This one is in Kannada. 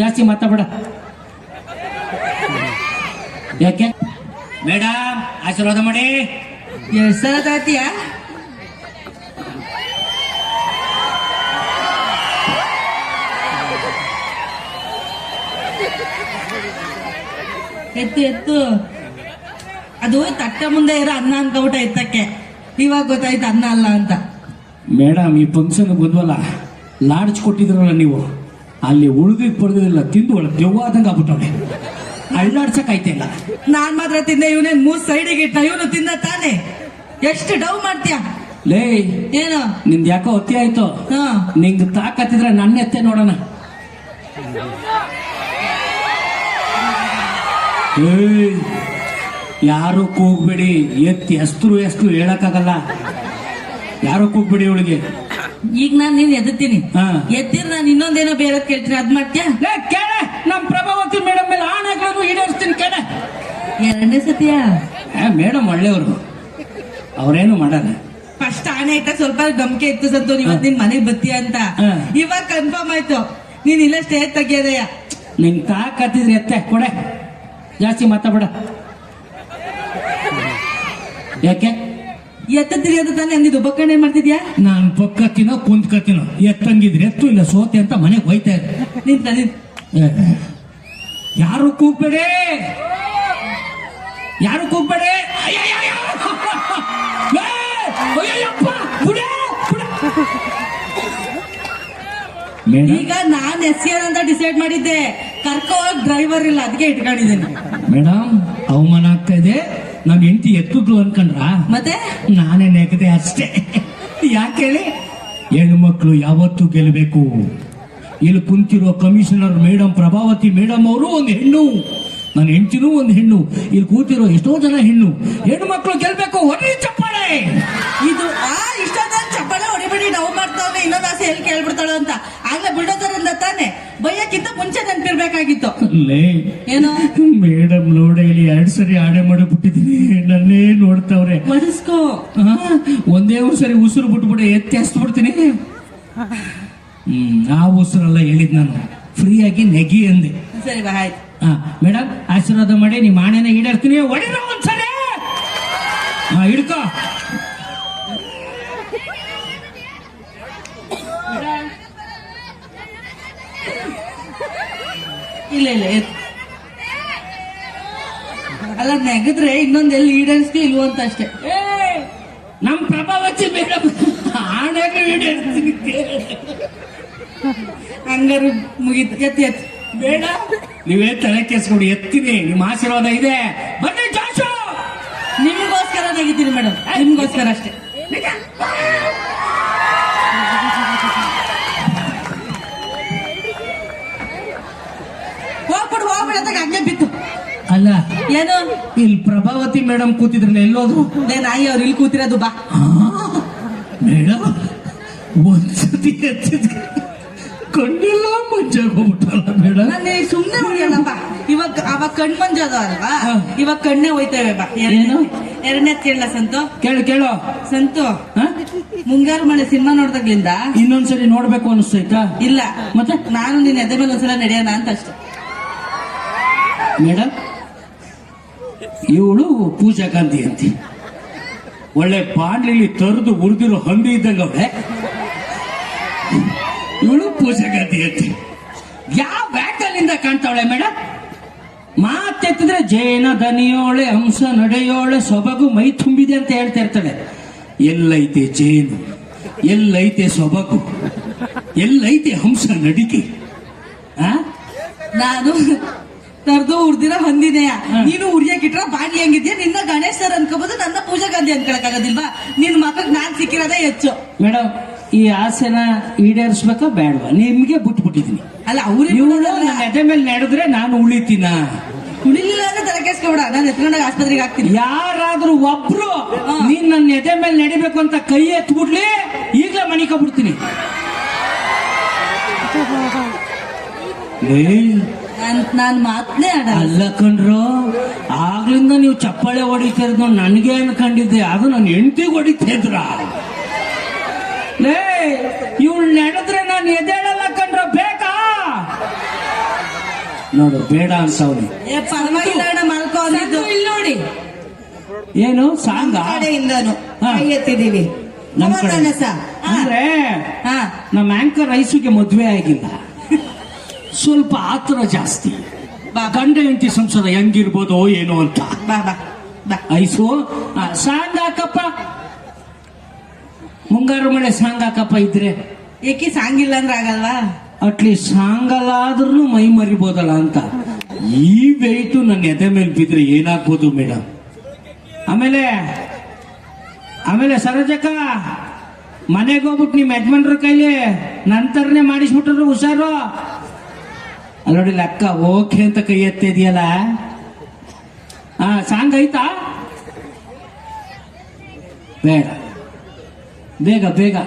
ಜಾಸ್ತಿ ಮಾತಾಡ ಯಾಕೆ? ಮೇಡಮ್ ಆಶೀರ್ವಾದ ಮಾಡಿ. ಎರಡ್ ಸಲ ತಾತಿಯಾ ಎತ್ತು ಎತ್ತು. ಅದು ತಟ್ಟ ಮುಂದೆ ಇರೋ ಅನ್ನ ಅಂತ ಊಟ ಎತ್ತಕ್ಕೆ ಇವಾಗ ಗೊತ್ತಾಯ್ತು ಅನ್ನ ಅಲ್ಲ ಅಂತ. ಮೇಡಮ್ ಈ ಫಂಕ್ಷನ್ ಬಂದ್ವಲ್ಲ ಲಾಡ್ಜ್ ಕೊಟ್ಟಿದ್ರಲ್ಲ ನೀವು. ಅಲ್ಲಿ ಉಳಿದಿದ್ ಪಡೆದಿಲ್ಲ ತಿಂದು ಒಳಗೆ ದೆವ್ವಾದಂಗ ಆಗ್ಬಿಟ್ಟವ್ರೆ ಅಳ್ಳಾಡ್ಸಕ್ ಆಯ್ತಿಲ್ಲ ನಾನ್ ಮಾತ್ರ ತಿಂದೆ ಇವನೇನ್ ಮೂರ್ ಸೈಡಿಗೆ ಇಟ್ಟ ಇವನು ತಿಂದ ತಾನೆ. ಎಷ್ಟು ಡವ್ ಮಾಡ್ತೀಯ? ಲೇ ಏನು? ನಿಂದ್ ಯಾಕೋ ಒತ್ತಿ ಆಯ್ತು? ಹಾ. ನಿಂಗ್ ತಾಕತ್ತಿದ್ರೆ ನನ್ನ ಎತ್ತೆ ನೋಡೋಣ. ಏಯ್, ಯಾರು ಕೂಗ್ಬೇಡಿ. ಎತ್ತಿ ಹೆಸ್ರು ಹೆಸ್ರು ಹೇಳಕ್ಕಾಗಲ್ಲ. ಯಾರು ಕೂಗ್ಬೇಡಿ ಇವಳಿಗೆ. ಈಗ ನಾನು ನೀನ್ ಎದ್ತೀನಿ. ಎದ್ದಿರ್ ನಾನು ಇನ್ನೊಂದೇನೋ ಬೇರೆ ಕೇಳ್ತೀನಿ. ಅದ್ ಮಾಡ್ತೀಯ? ಕೇಳ. ನಮ್ ಪ್ರಭಾವತಿ ಮೇಡಮ್ ಮೇಲೆ ಆನೆಗಳನ್ನು ಈಡೇರಿಸ್ತೀನಿ ಕೇಳ. ಎರಡನೇ ಸತಿಯ? ಮೇಡಮ್ ಒಳ್ಳೆಯವರು. ಅವ್ರೇನು ಮಾಡಲ್ಲ. ಫಸ್ಟ್ ಆನೆ ಇಟ್ಟ ಸ್ವಲ್ಪ ಗಮಕೆ ಇತ್ತು ಸಂತೋನ್ ಇವತ್ ನಿನ್ ಮನೆಗ್ ಬತ್ತೀಯ ಅಂತ. ಇವಾಗ ಕನ್ಫರ್ಮ್ ಆಯ್ತು. ನೀನ್ ಇಲ್ಲ ಸ್ಟೇ ನಿನ್ ನಿಂಗ್ ತಾಕತ್ತಿದ್ರೆ ಎತ್ತೆ ಕೊಡೆ. ಜಾಸ್ತಿ ಮಾತಾಡ ಯಾಕೆ ಎತ್ತ ತಿರಿಯೋದು ತಾನೆ? ಅಂದಿದ್ದು ಬಕ್ಕಣೆ ಮಾಡ್ತಿದ್ಯಾ? ನಾನ್ ಪಕ್ಕತ್ತಿನೋ ಕುಂತ್ಕತ್ತಿನೋ? ಎತ್ತಂಗಿದ್ರೆ ಎತ್ತು ಇಲ್ಲ ಸೋತೆ ಅಂತ ಮನೆಗೆ ಹೋಯ್ತಾ ಇದ್ದೆ. ನಿಂತ ನಿಂತ. ಏ, ಯಾರು ಕೂಗ್ಬೇಡಿ? ಯಾರು ಕೂಗ್ಬೇಡಿ? ಅಯ್ಯಯ್ಯಯ್ಯೋ! ಏ, ಅಯ್ಯಯ್ಯಪ್ಪ! ಬುಡೆ, ಬುಡೆ. ಮೇಡಮ್ ಈಗ ನಾನ್ ಎಸ್ ಅಂತ ಡಿಸೈಡ್ ಮಾಡಿದ್ದೆ. ಕರ್ಕೋ ಡ್ರೈವರ್ ಇಲ್ಲ ಅದಕ್ಕೆ ಇಟ್ಕೊಂಡಿದ್ದೀನಿ. ಮೇಡಮ್ ಅವಮಾನ ಆಗ್ತಾ ಇದೆ. ನಾನು ಹೆಂಡತಿ ಎತ್ತಿದ್ಲು ಅನ್ಕಂಡ್ರ? ಮತ್ತೆ? ನಾನೇ ನೆಗದೆ ಅಷ್ಟೇ. ಯಾಕೆ ಹೇಳಿ? ಹೆಣ್ಣು ಮಕ್ಕಳು ಯಾವತ್ತೂ ಗೆಲ್ಲಬೇಕು ಇಲ್ಲಿ ಕುಂತಿರೋ ಕಮಿಷನರ್ ಮೇಡಮ್ ಪ್ರಭಾವತಿ ಮೇಡಮ್ ಅವರು ಒಂದು ಹೆಣ್ಣು. ನನ್ನ ಹೆಂಡತಿನೂ ಒಂದು ಹೆಣ್ಣು ಇಲ್ಲಿ ಕೂತಿರೋ ಎಷ್ಟೋ ಜನ ಹೆಣ್ಣು. ಹೆಣ್ಣು ಮಕ್ಕಳು ಗೆಲ್ಬೇಕು ಹೊಡಿ ಚಪ್ಪಾಳೆ. ಇದು ಆ ಇಷ್ಟೊಂದ ಚಪ್ಪಾಳೆ ಹೊಡಿಬೇಡಿ ನಾವು ಮಾಡ್ತಾವೆ ಇನ್ನೊಂದು ಆಸೆ ಎಲ್ಲಿ ಕೇಳ್ಬಿಡ್ತಾಳು ಅಂತ. ಆಗ್ಲೇ ಬಿಡೋದರಿಂದ ಅಂದ ತಾನೆ ಬೈಯಕ್ಕಿಂತ ಮುಂಚೆ ನೆನ್ಪಿರ್ಬೇಕಾಗಿತ್ತು. ಲೇ ಏನು? ಮೇಡಮ್ ನೋಡಿ ಇಲ್ಲಿ ಎರಡ್ ಸರಿ ಆಡೆ ಮಾಡಿ ಬಿಟ್ಟಿದೀನಿ ನನ್ನೇ ನೋಡ್ತಾವ್ರೆ. ಮನಸ್ಕೋ. ಒಂದೇ ಒಂದ್ ಸರಿ ಉಸಿರು ಬಿಟ್ಬಿಟ್ಟು ಎತ್ತಿ ಹಸ್ಬಿಡ್ತೀನಿ. ಹ್ಮ್ ಆ ಉಸಿರಲ್ಲ ಹೇಳಿದ್ ನಾನು. ಫ್ರೀಯಾಗಿ ನೆಗಿ ಅಂದೆ. ಸರಿ ಬಾ ಆಯ್ತು. ಹಾ ಮೇಡಮ್ ಆಶೀರ್ವಾದ ಮಾಡಿ, ನಿಮ್ಮ ಆಣೆನ ಈಡೇರ್ತೀನಿ. ಹೊಡಿರೋ ಒಂದ್ಸಲ. ಹಾ ಹಿಡ್ಕೋ. ಇಲ್ಲ ಇಲ್ಲ. ಅಲ್ಲ, ನೆಗದ್ರೆ ಇನ್ನೊಂದು ಎಲ್ಲಿ ಈಡಾಡಿಸ್ತೀವಿ ಇಲ್ವೋ ಅಂತ ಅಷ್ಟೇ. ನಮ್ ಪ್ರಭಾವತಿ ಮೇಡಮ್ ಆಣೆಗೂ ಈಡೇರಿಸ್ತೀನಿ ಹಂಗಾರು ಮುಗಿತ್. ಎತ್ತಿ, ಎತ್ತು. ಬೇಡ. ನೀವೇ ತಲೆ ಕೆಸ್ಕೊಂಡು ಎತ್ತಿರಿ ನಿಮ್ಮ ಆಶೀರ್ವಾದ ಇದೆ. ಬನ್ನಿ ಜಾಶು! ನಿಮಗೋಸ್ಕರ ನೆಗಿತೀನಿ ಮೇಡಮ್. ನಿಮ್ಗೋಸ್ಕರ ಅಷ್ಟೇ. ಹೋಗ್ಬಿಡು ಹೋಗ್ಬಿಡು ಅಂತ ಹಂಗೆ ಬಿತ್ತು. ಅಲ್ಲ ಏನು? ಇಲ್ಲಿ ಪ್ರಭಾವತಿ ಮೇಡಮ್ ಕೂತಿದ್ರಲ್ಲ ಎಲ್ಲೋದ್ರು? ಲೇ ನಾಯಿ ಅವ್ರು ಇಲ್ಲಿ ಕೂತಿರೋದು ಬಾ. ಮೇಡಮ್ ಒಂದ್ಸತಿ ಎತ್ತಿದ್ರೆ ಕಣ್ಣೆಲ್ಲ ಮಂಜಾಗೋಗ್ಬಿಟ್ಟಲ್ಲ ಮೇಡಮ್ ನಾನು ಸುಮ್ನೆ ಹೊಡಿಯಲ್ಲಪ್ಪ. ಇವಾಗ ಅವಾಗ ಕಣ್ ಮಂಜದ ಅಲ್ವಾ ಇವಾಗ ಕಣ್ಣೆ ಹೋಯ್ತೇವೆ ಬಾ. ಏನು? ಎರಡನೇ ಕೇಳಲ್ಲ ಸಂತು. ಕೇಳು ಕೇಳು. ಸಂತು? ಮುಂಗಾರು ಮಳೆ ಸಿನಿಮಾ ನೋಡ್ದಾಗ್ಲಿಂದ? ಇನ್ನೊಂದ್ಸರಿ ನೋಡ್ಬೇಕು ಅನಿಸ್ತೈತಾ? ಇಲ್ಲ. ಮತ್ತೆ? ನಾನು ನಿನ್ನ ಎದೆ ಮೇಲೆ ಒಂದ್ಸಲ ನಡೆಯೋಣ ಅಂತ ಅಷ್ಟೆ. ಮೇಡಮ್ ಇವಳು ಪೂಜಾ ಗಾಂಧಿ ಅಂತಿ. ಒಳ್ಳೆ ಬಾಂಡ್ಲಿಲಿ ತರದು ಉರಿದಿರೋ ಹಂದಿ ಇದ್ದಂಗ ಅವಳೆ ಗಾಂಧಿ ಅಂತಿ ಯಾವ ಬ್ಯಾಟಲಿಂದ ಕಾಣ್ತಾವಳೆ ಮೇಡಮ್ ಮಾತೆತ್ತಿದ್ರೆ ಜೈನ ದನಿಯೋಳೆ ಹಂಸ ನಡೆಯೋಳೆ ಸೊಬಗು ಮೈ ತುಂಬಿದೆ ಅಂತ ಹೇಳ್ತಾ ಇರ್ತಾಳೆ. ಎಲ್ಲೈತೆ ಜೇನು ಎಲ್ಲೈತೆ ಸೊಬಗು ಎಲ್ಲೈತೆ ಹಂಸ ನಡಿಕೆ ನಾನು ತರ್ದು ಉರ್ದಿರ ಹೊಂದಿದೆಯ ನೀನು ಉರಿಯಾಕಿಟ್ರ ಬಾಡ್ಲಿ ಹೆಂಗಿದ್ಯಾ? ನಿನ್ನ ಗಣೇಶ್ ಸರ್ ಅನ್ಕೋಬಹುದು ನನ್ನ ಪೂಜಾ ಗಾಂಧಿ ಅನ್ಕೊಳಕ್ಕಾಗೋದಿಲ್ವಾ? ನಿನ್ ಮಕ್ಕಳಿಗೆ ನಾನ್ ಸಿಕ್ಕಿರೋದೇ ಹೆಚ್ಚು. ಮೇಡಮ್ ಈ ಆಸೆನ ಈಡೇರಿಸ್ಬೇಕಾ ಬೇಡವಾ? ನಿಮ್ಗೆ ಬಿಟ್ಬಿಟ್ಟಿದೀನಿ ಅಲ್ಲ ಅವ್ರಿಗೆ ಎದೆ ಮೇಲೆ ನಡೆದ್ರೆ ನಾನು ಉಳಿತೀನ? ಉಳಿಲಿಲ್ಲ ಅಂದ್ರೆ ತಲೆ ಕೆಸ್ಕೊಬೇಡ ನಾನು ಎತ್ಕೊಂಡಾಗ ಆಸ್ಪತ್ರೆಗೆ ಹಾಕ್ತೀನಿ. ಯಾರಾದ್ರೂ ಒಬ್ರು ನೀನ್ ನನ್ನ ಎದೆ ಮೇಲೆ ನಡಿಬೇಕು ಅಂತ ಕೈ ಎತ್ಬಿಡ್ಲಿ ಈಗಲೇ ಮನಿಕೊಬಿಡ್ತೀನಿ ನಾನ್ ನಾನ್ ಮಾತ್ನೇ ಅಲ್ಲ ಕಣ್ರು ಆಗ್ಲಿಂದ ನೀವು ಚಪ್ಪಾಳೆ ಹೊಡಿತಾ ಇರೋದು ನನಗೆ ಅನ್ಕೊಂಡಿದ್ದೆ ಅದು ನನ್ನ ಹೆಂಡತಿಗೆ ಹೊಡಿತಾ ಇದ್ರ? ಲೇ ಇವಳು ನಡೆದ್ರೆ ನಾನು ಎದೇಳಲ್ಲ ಕಂಡ್ರ ಬೇಕಾ? ನೋಡು ಬೇಡ ಅಂದಿದ್ದು ಇಲ್ಲಿ ನೋಡಿ. ಏನು ಸಾಂಗ? ಕಡೆಯಿಂದನು. ಹಾ. ಕೈ ಎತ್ತಿದೀವಿ. ನಮ್ ಕಡೆ ಸಮಾಧಾನ ಸಾ? ಹಾ. ಅಂದ್ರೆ ಹಾ. ನಮ್ಮ ಆಂಕರ್ ಐಸುಗೆ ಮದ್ವೆ ಆಗಿಲ್ಲ. ಸ್ವಲ್ಪ ಆತರ ಜಾಸ್ತಿ. ಬಾ. ಗಂಡ ಹೆಂಡತಿ ಸಂಸಾರ ಹೆಂಗಿರ್ಬೋದು ಏನೋ ಅಂತ. ಬಾ ಬಾ ಬಾ. ಐಸು ಆ, ಸಾಂಗ್ ಹಾಕಪ್ಪ. ಮುಂಗಾರು ಮಳೆ ಸಾಂಗ್ ಹಾಕಪ್ಪ ಇದ್ರೆ. ಏಕೆ ಸಾಂಗಿಲ್ಲ ಅಂದ್ರೆ ಆಗಲ್ವಾ? ಅಟ್ಲೀಸ್ಟ್ ಸಾಂಗಲ್ಲಾದ್ರೂ ಮೈ ಮರಿಬೋದಲ್ಲ ಅಂತ. ಈ ವೆಯ್ಟು ನನ್ನ ಎದೆ ಮೇಲೆ ಬಿದ್ರೆ ಏನಾಗ್ಬೋದು ಮೇಡಮ್ ಆಮೇಲೆ ಆಮೇಲೆ ಸರೋಜಕ್ಕ ಮನೆಗೆ ಹೋಗ್ಬಿಟ್ಟು ನಿಮ್ಮ ಯಜಮಾನ್ರ ಕೈಲಿ ನಂತರನೇ ಮಾಡಿಸ್ಬಿಟ್ರು ಹುಷಾರು? ಅಲ್ಲ ನೋಡಿ ಅಕ್ಕ ಓಕೆ ಅಂತ ಕೈ ಎತ್ತಿದೆಯಲ್ಲ ಹಾ ಸಾಂಗ್ ಐತಾ? ಬೇಡ. ಬೇಗ ಬೇಗ